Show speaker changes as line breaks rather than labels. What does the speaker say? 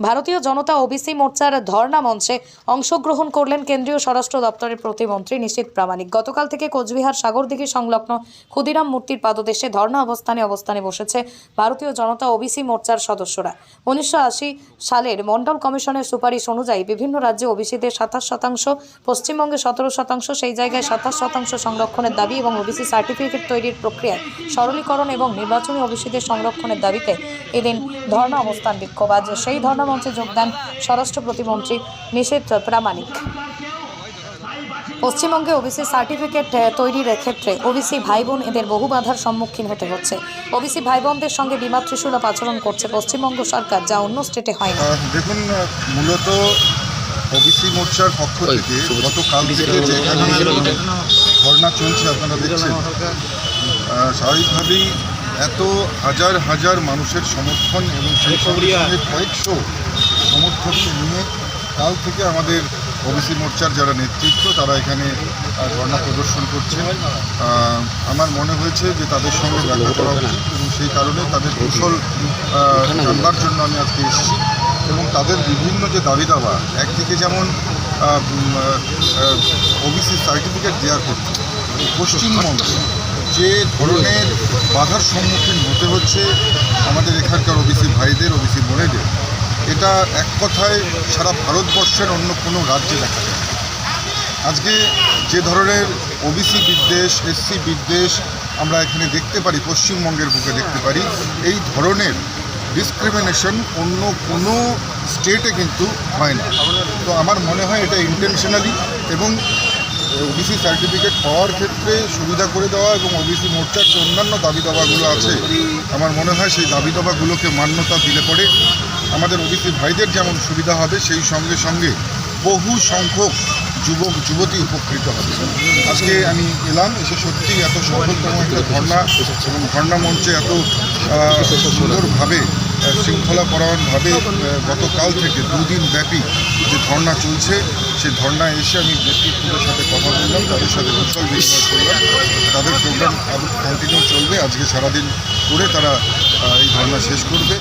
ভারতীয় জনতা ওবিসি মোর্চার ধর্ণা মঞ্চে অংশগ্রহণ করলেন কেন্দ্রীয় স্বরাষ্ট্র দপ্তরের প্রতিমন্ত্রী নিশীত প্রামাণিক। গতকাল থেকে কোচবিহার সাগরদিঘি সংলগ্ন ক্ষুদিরাম মূর্তির পাদদেশে ধর্ণা অবস্থানে অবস্থানে বসেছে ভারতীয় জনতা ওবিসি মোর্চার সদস্যরা। উনিশশো আশি সালের মন্ডল কমিশনের সুপারিশ অনুযায়ী বিভিন্ন রাজ্যে ওবিসিদের সাতাশ শতাংশ, পশ্চিমবঙ্গে সতেরো শতাংশ, সেই জায়গায় সাতাশ শতাংশ সংরক্ষণের দাবি এবং ওবিসি সার্টিফিকেট তৈরির প্রক্রিয়ায় সরলীকরণ এবং নির্বাচনী ওবিসিদের সংরক্ষণের দাবিতে এদিন ধর্ণা অবস্থান বিক্ষোভ। আজ সেই ধর্ণা মঞ্চে যোগদান স্বরাষ্ট্র প্রতিমন্ত্রী নিষেধ প্রামাণিক। পশ্চিমবঙ্গে ওবিসি সার্টিফিকেট তৈরির ক্ষেত্রে ওবিসি ভাই বোন এদের বহু বাধার সম্মুখীন হতে হচ্ছে। ওবিসি ভাই বোনদের সঙ্গে বিমাতৃসুলভ আচরণ করছে পশ্চিমবঙ্গ সরকার যা অন্য স্টেটে হয় না
দেখুন মূলত ওবিসি মোর্চার পক্ষ থেকে গতকাল থেকে যেখানে ধর্ণা চলছে আপনারা দেখছেন। স্বাভাবিকভাবেই এত হাজার হাজার মানুষের সমর্থন এবং সেই সঙ্গে কয়েকশো সমর্থককে নিয়ে কাল থেকে আমাদের ওবিসি মোর্চার যারা নেতৃত্ব, তারা এখানে ধর্ণা প্রদর্শন করছে। আমার মনে হয়েছে যে তাদের সঙ্গে দেখা করা উচিত এবং সেই কারণে তাদের কৌশল জানবার জন্য আমি আজকে এসেছি এবং তাদের বিভিন্ন যে দাবি দাওয়া একদিকে যেমন ওবিসি সার্টিফিকেট দেওয়ার ক্ষেত্রে পশ্চিমবঙ্গে যে ধরনের বাধার সম্মুখীন হতে হচ্ছে আমাদের এখানকার ওবিসি ভাইদের, ওবিসি বোনেদের এটা এক কথায় সারা ভারতবর্ষের অন্য কোনো রাজ্যে দেখা যায়। আজকে যে ধরনের ওবিসি বিদ্বেষ এসসি বিদ্বেষ আমরা এখানে দেখতে পারি, পশ্চিমবঙ্গের বুকে দেখতে পারি, এই ধরনের ডিসক্রিমিনেশন অন্য কোনো স্টেটে কিন্তু হয় না তো আমার মনে হয় এটা ইন্টেনশনালি এবং ওবিসি সার্টিফিকেট পাওয়ার ক্ষেত্রে সুবিধা করে দেওয়া এবং ওবিসি মোর্চার যে অন্যান্য দাবি দাবাগুলো আছে, আমার মনে হয় সেই দাবি দাবাগুলোকে মান্যতা দিলে পরে আমাদের ওবিসি ভাইদের যেমন সুবিধা হবে, সেই সঙ্গে সঙ্গে বহু সংখ্যক যুবক, যুবতী উপকৃত হবে। আজকে আমি এলাম, এসে সত্যি এত সফলতম একটা ধর্ণা এবং ধর্ণা মঞ্চে এত সুন্দরভাবে শৃঙ্খলাপরায়ণভাবে গতকাল থেকে দুদিন ব্যাপী যে ধর্ণা চলছে সেই ধর্ণা এসে আমি নেতৃত্বদের সাথে কথা বললাম, তাদের সাথে কুশল বিনিময় করলাম, তাদের প্রোগ্রাম আরও কন্টিনিউ চলবে, আজকে সারাদিন করে তারা এই ধর্ণা শেষ করবে।